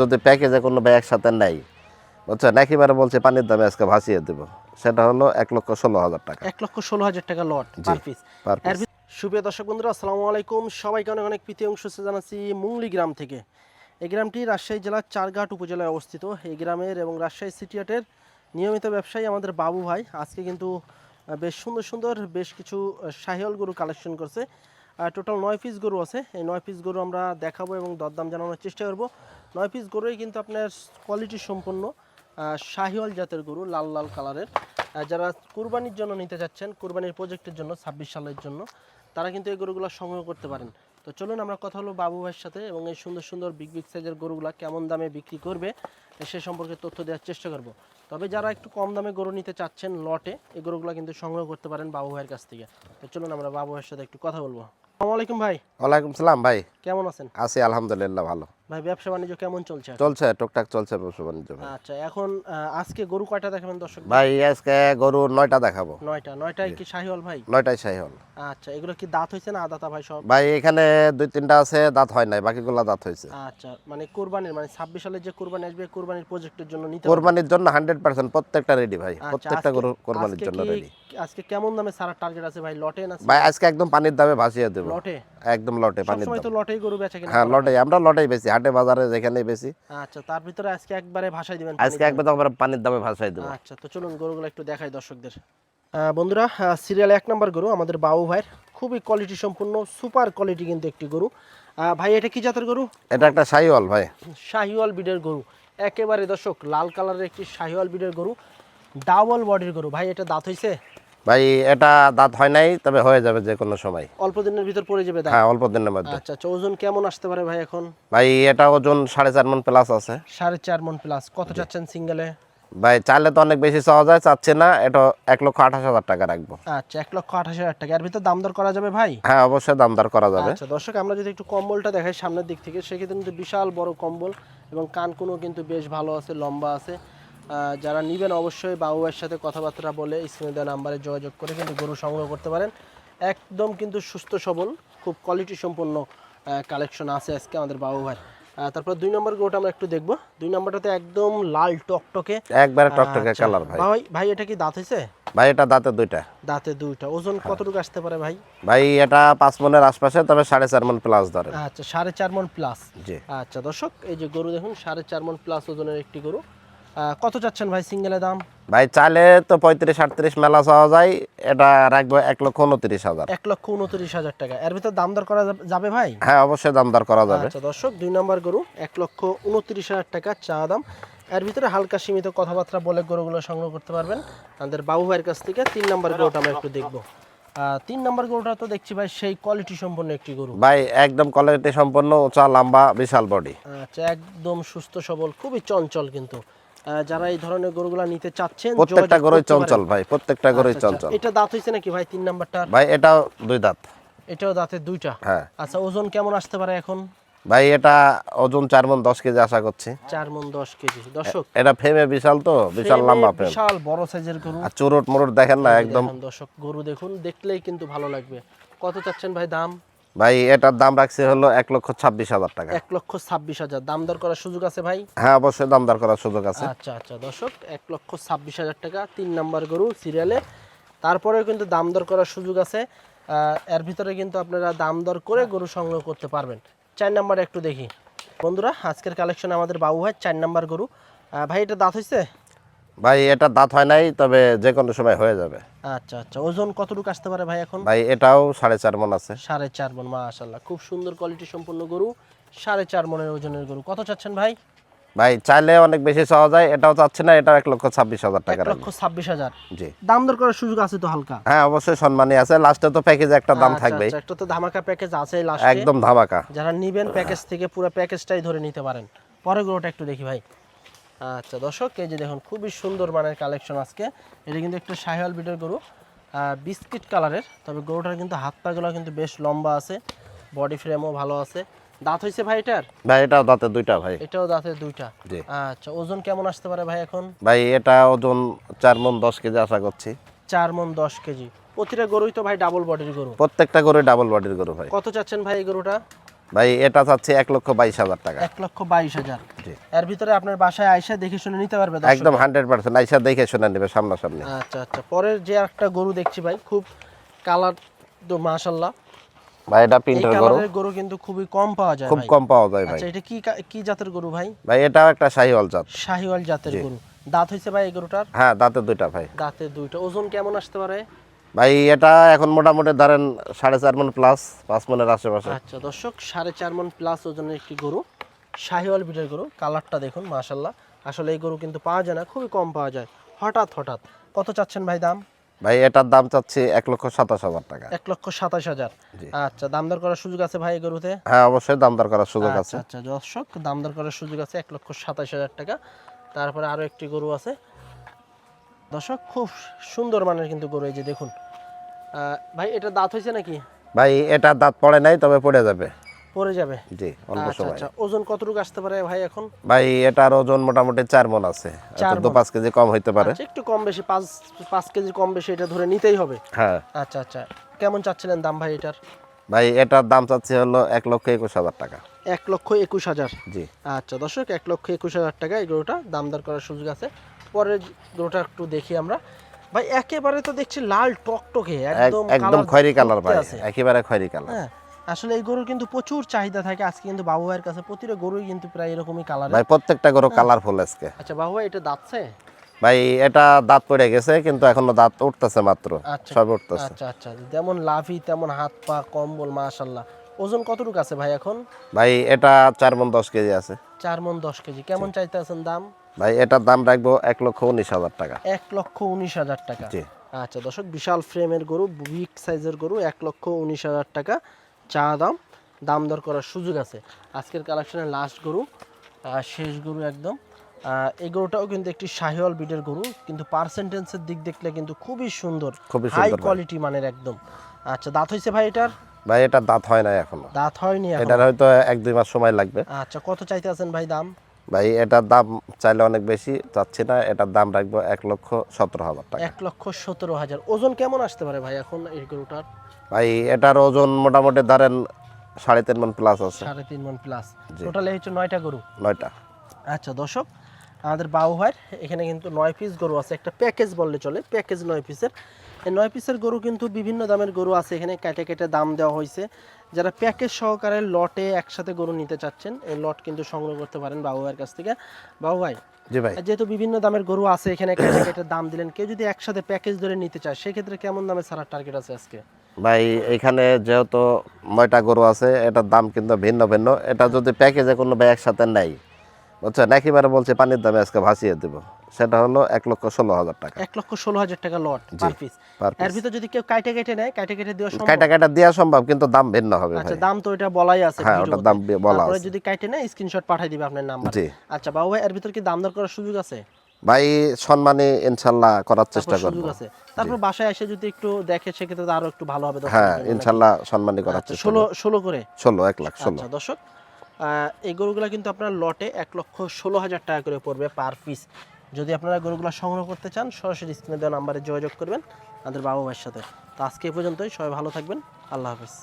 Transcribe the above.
যদি প্যাকেজে কোনো ভাই একসাথে নেই বুঝছেন? একেবারে বলছে পানির দামে আজকে ভাসিয়ে দেবো। সেটা হলো এক লক্ষ ষোলো হাজার টাকা। এক লক্ষ ষোলো হাজার টাকা লট পার পিস সুপ্রিয় দর্শক বন্ধুরা আসসালামু আলাইকুম। সবাইকে অনেক অনেক প্রীতি অংশ জানাচ্ছি মুংলি গ্রাম থেকে। এই গ্রামটি রাজশাহী জেলার চারঘাট উপজেলায় অবস্থিত। এই গ্রামের এবং রাজশাহী সিটিহাটের নিয়মিত ব্যবসায়ী আমাদের বাবু ভাই। আজকে কিন্তু বেশ সুন্দর সুন্দর বেশ কিছু শাহিয়াল গরু কালেকশন করছে। টোটাল নয় পিস গরু আছে। এই নয় পিস গরু আমরা দেখাবো এবং দরদাম জানানোর চেষ্টা করব। নয় পিস গরুই কিন্তু আপনার কোয়ালিটি সম্পন্ন শাহিওয়াল জাতের গরু লাল লাল কালারের। যারা কুরবানির জন্য নিতে যাচ্ছেন কুরবানির প্রজেক্টের জন্য ছাব্বিশ সালের জন্য তারা কিন্তু এই গরুগুলো সংগ্রহ করতে পারেন। তো চলুন আমরা কথা হলো বাবু ভাইয়ের সাথে এবং এই সুন্দর সুন্দর বিগ বিগ সাইজের গরুগুলা কেমন দামে বিক্রি করবে সে সম্পর্কে তথ্য দেওয়ার চেষ্টা করব। তবে যারা একটু কম দামে গরু নিতে চাচ্ছেন লটে এই গরুগুলো কিন্তু সংগ্রহ করতে পারেন বাবু ভাইয়ের কাছ থেকে। তো চলুন আমরা বাবু ভাইয়ের সাথে একটু কথা বলব। আসসালামু আলাইকুম ভাই। ওয়ালাইকুম সালাম ভাই। কেমন আছেন? আছি আলহামদুলিল্লাহ ভালো। ভাই ব্যবসা বাণিজ্য কেমন চলছে চলছে টুকটাক চলছে ব্যবসা বাণিজ্য আচ্ছা এখন আজকে গরু কয়টা দেখাবেন দর্শক? ভাই আজকে গরু নয়টা দেখাবো। নয়টা নয়টায় কি শাহিওয়াল ভাই? নয়টাই হল আচ্ছা এগুলো কি দাঁত হয়েছে না আদাতা ভাই সব? ভাই এখানে দুই তিনটা আছে দাঁত হয় নাই বাকিগুলো দাঁত হয়েছে। আচ্ছা মানে কোরবানির মানে ছাব্বিশ সালে যে কোরবানি আসবে কোরবানির প্রজেক্টের জন্য নিতে। কোরবানির জন্য হান্ড্রেড পার্সেন্ট প্রত্যেকটা রেডি ভাই আচ্ছা, প্রত্যেকটা গরু কোরবানির জন্য রেডি আজকে কেমন দামে সারা টার্গেট আছে ভাই? লটে না ভাই আজকে একদম পানির দামে ভাসিয়ে দেবো। লটে? একদম লটে পানির দাম তো লটেই গরু বেচা কিনা হ্যাঁ করা। লটে আমরা লটেই বেশি হাটে বাজারে যেখানেই বেশি আচ্ছা তার ভিতরে আজকে একবারে ভাষায় দিবেন আজকে একবার তো আমরা পানির দামে ভাসাই দেবো। আচ্ছা তো চলুন গরুগুলো একটু দেখাই দর্শকদের। বন্ধুরা সিরিয়াল এক নম্বর গরু আমাদের বাবু ভাইয়ের। খুবই কোয়ালিটি সম্পূর্ণ সুপার কোয়ালিটি কিন্তু একটি গরু। ভাই এটা কি জাতের গরু? এটা একটা সাইওয়াল ভাই। শাহিওয়াল বিডের গরু। একেবারে দর্শক লাল কালারের একটি শাহিওয়াল বিডের গরু। ডাবল বডির গরু। ভাই এটা দাঁত হইছে? ভাই এটা দাঁত হয় নাই তবে হয়ে যাবে যে কোনো সময়। অল্প দিনের ভিতর পড়ে যাবে হ্যাঁ অল্প দিনের মধ্যে। আচ্ছা আচ্ছা ওজন কেমন আসতে পারে ভাই এখন? ভাই এটা ওজন সাড়ে চার মন প্লাস আছে। সাড়ে চার মন প্লাস কত চাচ্ছেন সিঙ্গেলে? ভাই চাইলে তো অনেক বেশি চাওয়া যায় চাচ্ছে না। এটা এক লক্ষ আঠাশ হাজার টাকা রাখব। আচ্ছা এক লক্ষ আঠাশ হাজার টাকা। এর ভিতর দাম দর করা যাবে ভাই? হ্যাঁ অবশ্যই দাম দর করা যাবে। আচ্ছা দর্শক আমরা যদি একটু কম্বলটা দেখাই সামনের দিক থেকে সেক্ষেত্রে কিন্তু বিশাল বড় কম্বল এবং কানকুনো কিন্তু বেশ ভালো আছে লম্বা আছে। যারা নিবেন অবশ্যই বাবুয়ের সাথে কথাবার্তা বলে স্ক্রিনে দেওয়া নাম্বারে যোগাযোগ করে কিন্তু গরু সংগ্রহ করতে পারেন। একদম কিন্তু সুস্থ সবল খুব কোয়ালিটি সম্পন্ন কালেকশন আছে আজকে আমাদের বাবু ভাই তারপর দুই নম্বর গরুটা আমরা একটু দেখব। দুই নম্বরটাতে একদম লাল টকটকে। একবারে টকটকে আচ্ছা। কালার ভাই। ভাই ভাই এটা কি দাঁত হয়েছে ভাই এটা দাঁতে দুইটা। দাঁতে দুইটা। ওজন হ্যাঁ। কতটুকু আসতে পারে ভাই? ভাই এটা পাঁচ মনের আশপাশে তবে সাড়ে চার মন প্লাস ধরে। আচ্ছা সাড়ে চার মন প্লাস জি। আচ্ছা দর্শক এই যে গরু দেখুন সাড়ে চার মন প্লাস ওজনের একটি গরু। কত চাচ্ছেন ভাই সিঙ্গেলের দাম? ভাই চাইলে তো পঁয়ত্রিশ আটত্রিশ মেলা চাওয়া যায়। এটা রাখব এক লক্ষ উনত্রিশ হাজার। এক লক্ষ উনত্রিশ হাজার টাকা। এর ভিতর দাম দর করা যাবে- ভাই? হ্যাঁ অবশ্যই দাম দর করা যাবে। আচ্ছা দর্শক দুই নম্বর গরু এক লক্ষ উনত্রিশ হাজার টাকা চা দাম। এর ভিতরে হালকা সীমিত কথাবার্তা বলে গরুগুলো সংগ্রহ করতে পারবেন। আমাদের বাবু ভাইয়ের কাছ থেকে তিন নম্বর গরুটা আমরা একটু দেখব। তিন নম্বর গরুটা তো দেখছি ভাই সেই কোয়ালিটি সম্পন্ন একটি গরু। ভাই একদম কোয়ালিটি সম্পন্ন উঁচা লম্বা বিশাল বডি আচ্ছা একদম সুস্থ সবল খুবই চঞ্চল কিন্তু। যারা এই ধরনের গরুগুলা নিতে চাচ্ছেন প্রত্যেকটা গরুই চঞ্চল ভাই প্রত্যেকটা গরুই আচ্ছা, আচ্ছা। চঞ্চল এটা দাঁত হয়েছে নাকি ভাই তিন নাম্বারটা ভাই এটাও দুই দাঁত। এটাও দাঁতে দুইটা? হ্যাঁ। আচ্ছা ওজন কেমন আসতে পারে এখন? ভাই এটা ওজন চার মন দশ কেজি আশা করছি। চার মন দশ কেজি। দর্শক এটা ফেমে বিশাল তো বিশাল লম্বা ফেম। বিশাল বড় সাইজের গরু। আর চুরুট মুরুট দেখেন না একদম। দর্শক গরু দেখুন দেখলেই কিন্তু ভালো লাগবে। কত চাচ্ছেন ভাই দাম? ভাই এটার দাম রাখছি হলো এক লক্ষ ছাব্বিশ হাজার টাকা। এক লক্ষ ছাব্বিশ হাজার। দাম দর করার সুযোগ আছে ভাই? হ্যাঁ অবশ্যই দাম দর করার সুযোগ আছে। আচ্ছা আচ্ছা দর্শক এক লক্ষ ছাব্বিশ হাজার টাকা তিন নাম্বার গরু সিরিয়ালে। তারপরেও কিন্তু দাম দর করার সুযোগ আছে। এর ভিতরে কিন্তু আপনারা দাম দর করে গরু সংগ্রহ করতে পারবেন। চার নাম্বার একটু দেখি। বন্ধুরা আজকের কালেকশন আমাদের বাবু ভাই চার নাম্বার গরু। ভাই এটা দাঁত হয়েছে ভাই এটা দাঁত হয় নাই তবে যে কোনো সময় হয়ে যাবে। আচ্ছা আচ্ছা ওজন কতটুকু আসতে পারে ভাই এখন? ভাই এটাও সাড়ে চার মন আছে। সাড়ে চার মন মাশাল্লাহ খুব সুন্দর কোয়ালিটি সম্পন্ন গরু সাড়ে চার মনের ওজনের গরু। কত চাচ্ছেন ভাই? ভাই চাইলে অনেক বেশি চাওয়া যায় এটাও চাচ্ছে না এটা এক লক্ষ ছাব্বিশ হাজার টাকা লক্ষ ছাব্বিশ হাজার? জি। দাম দর করার সুযোগ আছে তো হালকা? হ্যাঁ অবশ্যই সম্মানী আছে। লাস্টে তো প্যাকেজে একটা দাম আচ্ছা, থাকবেই। আচ্ছা, একটা তো ধামাকা প্যাকেজ আছে লাস্টে একদম ধামাকা। যারা নিবেন প্যাকেজ থেকে পুরো প্যাকেজটাই ধরে নিতে পারেন। পরে গরুটা একটু দেখি ভাই। আচ্ছা দর্শক এই যে দেখুন খুবই সুন্দর মানের কালেকশন আজকে। এটা কিন্তু একটা শাহিওয়াল বিটের গরু বিস্কিট কালারের তবে গরুটার কিন্তু হাত পাগুলো কিন্তু বেশ লম্বা আছে বডি ফ্রেমও ভালো আছে। দাঁত হয়েছে ভাই এটার? ভাই এটাও দাঁতে দুইটা ভাই। এটাও দাঁতের দুইটা? আচ্ছা ওজন কেমন আসতে পারে ভাই এখন? ভাই এটা ওজন চার মন দশ কেজি আশা করছি। চার মন দশ কেজি। প্রতিটা গরুই তো ভাই ডাবল বডির গরু। প্রত্যেকটা গরু ডাবল বডির গরু ভাই। কত চাচ্ছেন ভাই এই গরুটা? ভাই এটা চাচ্ছি এক লক্ষ বাইশ হাজার টাকা। এক লক্ষ বাইশ হাজার। এর ভিতরে আপনার বাসায় আইসা দেখে শুনে নিতে পারবে একদম হান্ড্রেড পার্সেন্ট আইসা দেখে শুনে নেবে সামনাসামনি। আচ্ছা আচ্ছা। পরের যে একটা গরু দেখছি ভাই খুব কালার তো মাশাল্লাহ ভাই এটা এই প্রিন্টার গরু। গরু কিন্তু খুবই কম পাওয়া যায় খুব কম পাওয়া যায় ভাই। আচ্ছা এটা কি কি জাতের গরু ভাই? ভাই এটাও একটা শাহিওয়াল জাত। শাহিওয়াল জাতের গরু। দাঁত হইছে ভাই এই গরুটার? হ্যাঁ দাঁতে দুইটা ভাই। দাঁতে দুইটা। ওজন কেমন আসতে পারে? ভাই এটা এখন মোটামুটি ধরেন সাড়ে চার মন প্লাস পাঁচ মনের আশেপাশে। আচ্ছা দর্শক সাড়ে চার মন প্লাস ওজনের একটি গরু শাহিওয়াল বিটের গরু কালারটা দেখুন মাশাল্লাহ আসলে এই গরু কিন্তু পাওয়া যায় না খুবই কম পাওয়া যায় হঠাৎ হঠাৎ। কত চাচ্ছেন ভাই দাম? ভাই এটার দাম চাচ্ছি এক লক্ষ সাতাশ হাজার টাকা। এক লক্ষ সাতাশ হাজার। আচ্ছা দাম দর করার সুযোগ আছে ভাই এই গরুতে? হ্যাঁ অবশ্যই দাম দর করার সুযোগ আছে। আচ্ছা আচ্ছা দর্শক দাম দর করার সুযোগ আছে এক লক্ষ সাতাশ হাজার টাকা। তারপরে আরও একটি গরু আছে দর্শক খুব সুন্দর মানের কিন্তু গরু এই যে দেখুন। ভাই এটা দাঁত হয়েছে নাকি? ভাই এটার দাঁত পড়ে নাই তবে পড়ে যাবে। পড়ে যাবে? জি অল্প আচ্ছা সময়। আচ্ছা ওজন কতটুকু আসতে পারে ভাই এখন? ভাই এটার ওজন মোটামুটি চার মন আছে। দু মণ। পাঁচ কেজি কম হইতে পারে। আচ্ছা, একটু কম বেশি পাঁচ পাঁচ কেজি কম বেশি এটা ধরে নিতেই হবে। হ্যাঁ। আচ্ছা আচ্ছা কেমন চাচ্ছিলেন দাম ভাই এটার? ভাই এটার দাম চাচ্ছি হলো এক লক্ষ একুশ হাজার টাকা। এক লক্ষ একুশ হাজার? জি। আচ্ছা দর্শক এক লক্ষ একুশ হাজার টাকা এই গরুটা দাম দর করার সুযোগ আছে। পরের গরুটা একটু দেখি আমরা। ভাই একেবারে তো দেখছি লাল টকটকে এক- একদম একদম খয়েরি কালার ভাই একেবারে খয়েরি কালার হ্যাঁ আসলে এই গরুর কিন্তু প্রচুর চাহিদা থাকে আজকে কিন্তু বাবু ভাইয়ের কাছে প্রতিটা গরুই কিন্তু প্রায় এরকমই কালার ভাই প্রত্যেকটা গরু কালারফুল আজকে। আচ্ছা বাবু ভাই এটা দাঁতছে? ভাই এটা দাঁত পড়ে গেছে কিন্তু এখনও দাঁত উঠতেছে মাত্র আচ্ছা সব উঠতেছে। আচ্ছা আচ্ছা যেমন লাভি তেমন হাত পা কম্বল মাশাল্লাহ ওজন কতটুকু আছে ভাই এখন? ভাই এটা চার মন দশ কেজি আছে। চার মন দশ কেজি কেমন চাইতে আছেন দাম? ভাই এটার দাম রাখব এক লক্ষ উনিশ হাজার টাকা। এক লক্ষ উনিশ হাজার টাকা। জি। আচ্ছা দর্শক বিশাল ফ্রেমের গরু বিগ সাইজের গরু এক লক্ষ উনিশ হাজার টাকা চা দাম। দাম দর করার সুযোগ আছে। আজকের কালেকশনের লাস্ট গরু শেষ গরু একদম। এই গরুটাও কিন্তু একটি শাহিওয়াল বিডের গরু কিন্তু পার্সেন্টেন্সের দিক দেখলে কিন্তু খুবই সুন্দর খুবই হাই কোয়ালিটি মানের একদম। আচ্ছা দাঁত হয়েছে ভাই এটার? ভাই এটার দাঁত হয় না এখনও। দাঁত হয়নি এটার হয়তো এক দুই মাস সময় লাগবে। আচ্ছা কত চাইতে আছেন ভাই দাম? ভাই এটার দাম চাইলে অনেক বেশি চাচ্ছি না এটার দাম রাখব এক লক্ষ সতেরো হাজার টাকা। এক লক্ষ সতেরো হাজার। ওজন কেমন আসতে পারে ভাই এখন এই গরুটার? ভাই এটার ওজন মোটামুটি ধরেন সাড়ে তিন মন প্লাস আছে। সাড়ে তিন মন প্লাস। টোটালে হচ্ছে নয়টা গরু? নয়টা। আচ্ছা দর্শক আমাদের ভাইয়ের এখানে কিন্তু নয় পিস গরু আছে। একটা প্যাকেজ বললে চলে প্যাকেজ নয় পিসের এই নয় পিসের গরু কিন্তু বিভিন্ন দামের গরু আছে। এখানে কেটে কেটে দাম দেওয়া হয়েছে। যারা প্যাকেজ সহকারে লটে একসাথে গরু নিতে চাচ্ছেন এই লট কিন্তু সংগ্রহ করতে পারেন বাবু ভাইয়ের কাছ থেকে। বাবু ভাই জি ভাই। যেহেতু বিভিন্ন দামের গরু আছে এখানে কেটে কেটে দাম দিলেন কেউ যদি একসাথে প্যাকেজ ধরে নিতে চায় সেক্ষেত্রে কেমন দামে ছাড়ার টার্গেট আছে আজকে? ভাই এখানে যেহেতু নয়টা গরু আছে এটার দাম কিন্তু ভিন্ন ভিন্ন। এটা যদি প্যাকেজে কোনো ভাই একসাথে নেয় বুঝছেন একেবারে বলছে পানির দামে আজকে ভাসিয়ে দেব। সেটা হলো এক লক্ষ ষোলো হাজার টাকা। এক লক্ষ ষোলো হাজার টাকা লট পার পিস এর ভিতর যদি কেউ কাটে কেটে নেয় কাটে কেটে দেওয়া সম্ভব। কাটা দেওয়া সম্ভব কিন্তু দাম ভিন্ন হবে আচ্ছা ভাই। দাম তো এটা বলাই আছে হ্যাঁ। ওটার দাম বলা আছে। যদি কাটে নেয় স্ক্রিনশট পাঠিয়ে দিবে আপনার নাম্বার। জি। আচ্ছা বাবু ভাই এর ভিতর কি দাম দর করার সুযোগ আছে? ভাই সম্মানে ইনশাল্লাহ করার চেষ্টা করব। তারপর বাসায় এসে যদি একটু দেখে সেক্ষেত্রে আরও একটু ভালো হবে হ্যাঁ ইনশাল্লাহ সম্মানী করার আচ্ছা চেষ্টা ষোলো ষোলো করে? ষোলো এক লাখ ষোলো। আচ্ছা দর্শক এই গরুগুলো কিন্তু আপনার লটে এক লক্ষ ষোলো হাজার টাকা করে পড়বে পার পিস। যদি আপনারা গরুগুলো সংগ্রহ করতে চান, সরাসরি স্ক্রিনে দেওয়া নাম্বারে যোগাযোগ করবেন আমাদের বাবা ভাইয়ের সাথে। তো আজকে এ পর্যন্তই, সবাই ভালো থাকবেন, আল্লাহ হাফেজ।